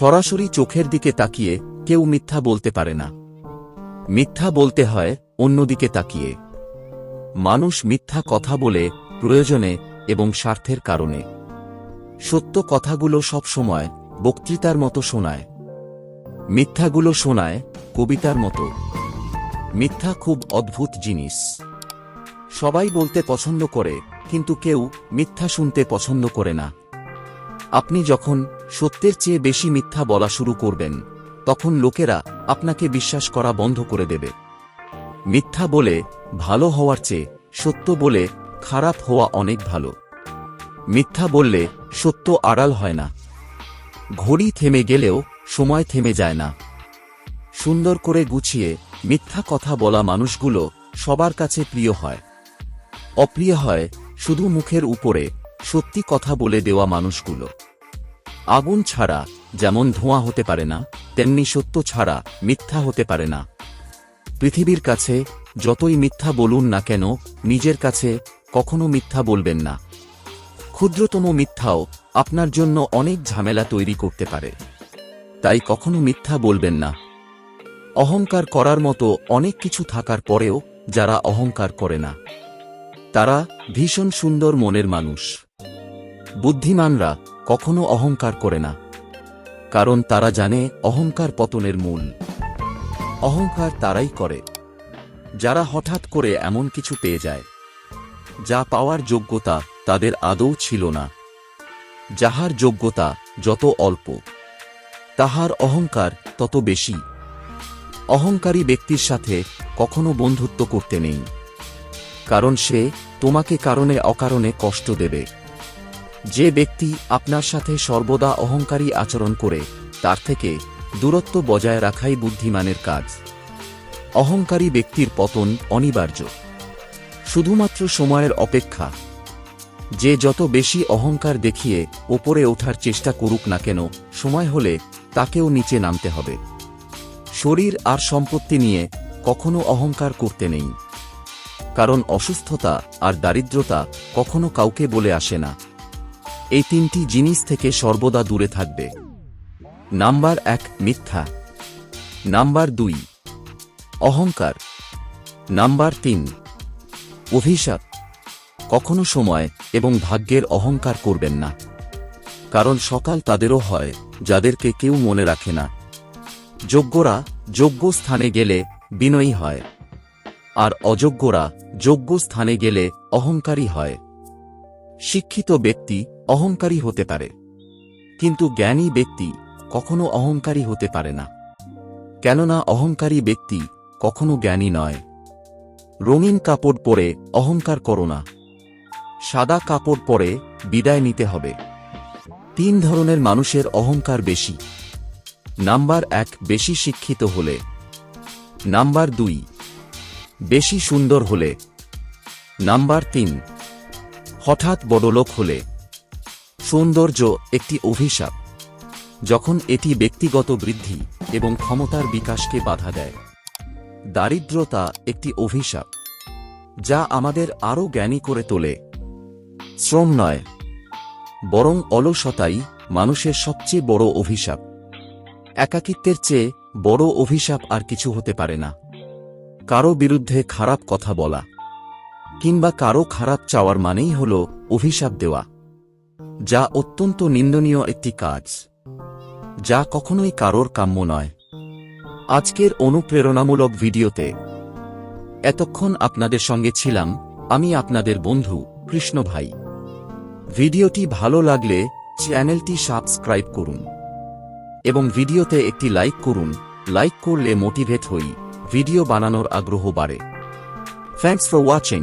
সরাসরি চোখের দিকে তাকিয়ে কেউ মিথ্যা বলতে পারে না। মিথ্যা বলতে হয় অন্যদিকে তাকিয়ে। মানুষ মিথ্যা কথা বলে প্রয়োজনে এবং স্বার্থের কারণে। সত্য কথাগুলো সবসময় বক্তৃতার মতো শোনায়। মিথ্যাগুলো শোনায় কবিতার মতো। মিথ্যা খুব অদ্ভুত জিনিস। সবাই বলতে পছন্দ করে, কিন্তু কেউ মিথ্যা শুনতে পছন্দ করে না। আপনি যখন সত্যের চেয়ে বেশি মিথ্যা বলা শুরু করবেন, তখন লোকেরা আপনাকে বিশ্বাস করা বন্ধ করে দেবে। মিথ্যা বলে ভালো হওয়ার চেয়ে সত্য বলে খারাপ হওয়া অনেক ভালো। মিথ্যা বললে সত্য আড়াল হয় না। ঘড়ি থেমে গেলেও সময় থেমে যায় না। সুন্দর করে গুছিয়ে মিথ্যা কথা বলা মানুষগুলো সবার কাছে প্রিয় হয়। অপ্রিয় হয় শুধু মুখের উপরে সত্যি কথা বলে দেওয়া মানুষগুলো। আগুন ছাড়া যেমন ধোঁয়া হতে পারে না, তেমনি সত্য ছাড়া মিথ্যা হতে পারে না। পৃথিবীর কাছে যতই মিথ্যা বলুন না কেন, নিজের কাছে কখনো মিথ্যা বলবেন না। ক্ষুদ্রতম মিথ্যাও আপনার জন্য অনেক ঝামেলা তৈরি করতে পারে। তাই কখনো মিথ্যা বলবেন না। অহংকার করার মতো অনেক কিছু থাকার পরেও যারা অহংকার করে না, তারা ভীষণ সুন্দর মনের মানুষ। বুদ্ধিমানরা কখনো অহংকার করে না, কারণ তারা জানে অহংকার পতনের মূল। অহংকার তারাই করে, যারা হঠাৎ করে এমন কিছু পেয়ে যায়। যা পাওয়ার যোগ্যতা তাদের আদৌ ছিল না। যাহার যোগ্যতা যত অল্প, তাহার অহংকার তত বেশি। অহংকারী ব্যক্তির সাথে কখনো বন্ধুত্ব করতে নেই, কারণ সে তোমাকে কারণে অকারণে কষ্ট দেবে। যে ব্যক্তি আপনার সাথে সর্বদা অহংকারী আচরণ করে, তার থেকে দূরত্ব বজায় রাখাই বুদ্ধিমানের কাজ। অহংকারী ব্যক্তির পতন অনিবার্য। শুধুমাত্র সময়ের অপেক্ষা। যে যত বেশি অহংকার দেখিয়ে ওপরে ওঠার চেষ্টা করুক না কেন, সময় হলে তাকেও নিচে নামতে হবে। শরীর আর সম্পত্তি নিয়ে কখনো অহংকার করতে নেই। কারণ অসুস্থতা আর দারিদ্রতা কখনো কাউকে বলে আসে না। এই তিনটি জিনিস থেকে সর্বদা দূরে থাকবে। নাম্বার এক, মিথ্যা। নাম্বার দুই, অহংকার। নাম্বার তিন, অভিশাপ। কখনো সময় এবং ভাগ্যের অহংকার করবেন না। কারণ সকাল তাদেরও হয়, যাদেরকে কেউ মনে রাখে না। যোগ্যরা যোগ্য স্থানে গেলে বিনয়ী হয়। আর অযোগ্যরা যোগ্য স্থানে গেলে অহংকারী হয়। শিক্ষিত ব্যক্তি অহংকারী হতে পারে। কিন্তু জ্ঞানী ব্যক্তি কখনো অহংকারী হতে পারে না। কেননা অহংকারী ব্যক্তি কখনো জ্ঞানী নয়। রঙিন কাপড় পরে অহংকার করো না। সাদা কাপড় পরে বিদায় নিতে হবে। তিন ধরনের মানুষের অহংকার বেশি। নাম্বার এক, বেশি শিক্ষিত হলে। নাম্বার দুই, বেশি সুন্দর হলে। নাম্বার তিন, হঠাৎ বড়লোক হলে। সৌন্দর্য একটি অভিশাপ, যখন এটি ব্যক্তিগত বৃদ্ধি এবং ক্ষমতার বিকাশকে বাধা দেয়। দারিদ্রতা একটি অভিশাপ, যা আমাদের আরও জ্ঞানী করে তোলে। শ্রম নয়, বরং অলসতাই মানুষের সবচেয়ে বড় অভিশাপ। একাকিত্বের চেয়ে বড় অভিশাপ আর কিছু হতে পারে না। কারও বিরুদ্ধে খারাপ কথা বলা, কিংবা কারও খারাপ চাওয়ার মানেই হল অভিশাপ দেওয়া। যা অত্যন্ত নিন্দনীয় একটি কাজ, যা কখনোই কারোর কাম্য নয়। আজকের অনুপ্রেরণামূলক ভিডিওতে এতক্ষণ আপনাদের সঙ্গে ছিলাম আমি আপনাদের বন্ধু কৃষ্ণ ভাই। ভিডিওটি ভালো লাগলে চ্যানেলটি সাবস্ক্রাইব করুন এবং ভিডিওতে একটি লাইক করুন। লাইক করলে মোটিভেট হই, ভিডিও বানানোর আগ্রহ বাড়ে। Thanks for watching.